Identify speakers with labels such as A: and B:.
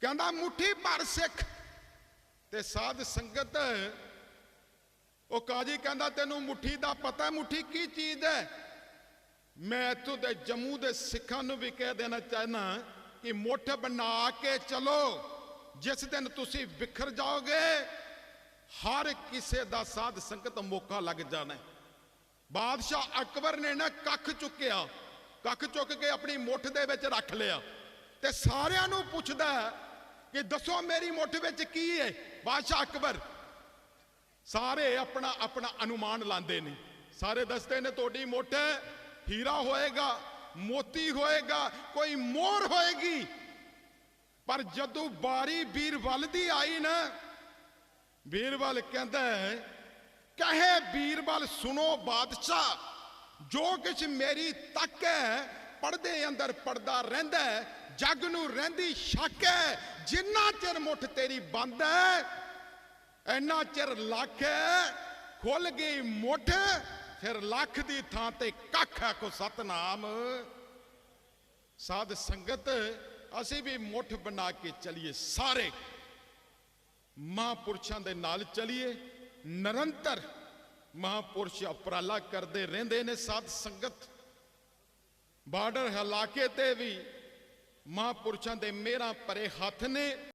A: ਕਹਿੰਦਾ ਮੁਠੀ ਭਰ ਸਿੱਖ। ਤੇ ਸਾਧ ਸੰਗਤ, ਉਹ ਕਾਜੀ ਕਹਿੰਦਾ, ਤੈਨੂੰ ਮੁਠੀ ਦਾ ਪਤਾ ਮੁਠੀ ਕੀ ਚੀਜ਼ ਹੈ? ਮੈਂ ਇੱਥੋਂ ਦੇ ਜੰਮੂ ਦੇ ਸਿੱਖਾਂ ਨੂੰ ਵੀ ਕਹਿ ਦੇਣਾ ਚਾਹਨਾ ਕਿ ਮੁੱਠ ਬਣਾ ਕੇ ਚਲੋ। ਜਿਸ ਦਿਨ ਤੁਸੀਂ ਵਿਖਰ ਜਾਓਗੇ, ਹਰ ਕਿਸੇ ਦਾ ਸਾਧ ਸੰਗਤ ਮੌਕਾ ਲੱਗ ਜਾਣਾ ਬਾਦਸ਼ਾਹ ਅਕਬਰ ਨੇ ਨਾ ਕੱਖ ਚੁੱਕਿਆ। ਕੱਖ ਚੁੱਕ ਕੇ ਆਪਣੀ ਮੁੱਠ ਦੇ ਵਿੱਚ ਰੱਖ ਲਿਆ। ਤੇ ਸਾਰਿਆਂ ਨੂੰ ਪੁੱਛਦਾ ਕਿ ਦੱਸੋ ਮੇਰੀ ਮੁੱਠ ਵਿੱਚ ਕੀ ਹੈ ਬਾਦਸ਼ਾਹ ਅਕਬਰ, ਸਾਰੇ ਆਪਣਾ ਆਪਣਾ ਅਨੁਮਾਨ ਲਾਉਂਦੇ ਨੇ। ਸਾਰੇ ਦੱਸਦੇ ਨੇ, ਤੁਹਾਡੀ ਮੁੱਠ ਹੀਰਾ ਹੋਏਗਾ, ਮੋਤੀ ਹੋਏਗਾ, ਕੋਈ ਮੋਹਰ ਹੋਏਗੀ। ਪਰ ਜਦੋਂ ਬਾਰੀ ਵੀਰਵਲ ਦੀ ਆਈ ਨਾ ਬੀਰਬਲ ਕਹਿੰਦਾ ਹੈ, ਕਹੇ ਬੀਰਬਲ ਸੁਣੋ ਬਾਦਸ਼ਾਹ, ਜੋ ਕੁਛ ਮੇਰੀ ਤੱਕ ਹੈ, ਪਰਦੇ ਅੰਦਰ ਪਰਦਾ ਰਹਿੰਦਾ ਜੱਗ ਨੂੰ ਰਹਿੰਦੀ ਸ਼ੱਕ ਹੈ, ਜਿੰਨਾ ਚਿਰ ਮੁੱਠ ਤੇਰੀ ਬੰਦ ਹੈ, ਇੰਨਾ ਚਿਰ ਲੱਖ ਹੈ, ਖੁੱਲ ਗਈ ਮੁੱਠ, ਫਿਰ ਲੱਖ ਦੀ ਥਾਂ ਤੇ ਕੱਖ ਹੈ ਕੋ ਸਤਨਾਮ। ਸਾਧ ਸੰਗਤ, ਅਸੀਂ ਵੀ ਮੁੱਠ ਬਣਾ ਕੇ ਚਲੀਏ ਸਾਰੇ। ਮਹਾਂਪੁਰਸ਼ਾਂ ਦੇ ਨਾਲ ਚਲੀਏ, ਨਿਰੰਤਰ ਮਹਾਂਪੁਰਸ਼ ਉਪਰਾਲਾ ਕਰਦੇ ਰਹਿੰਦੇ ਨੇ ਸਾਧ ਸੰਗਤ। ਬਾਰਡਰ ਹਲਾਕੇ ਤੇ ਵੀ ਮਹਾਂਪੁਰਸ਼ਾਂ ਦੇ ਮੇਰਾ ਭਰੇ ਹੱਥ ਨੇ।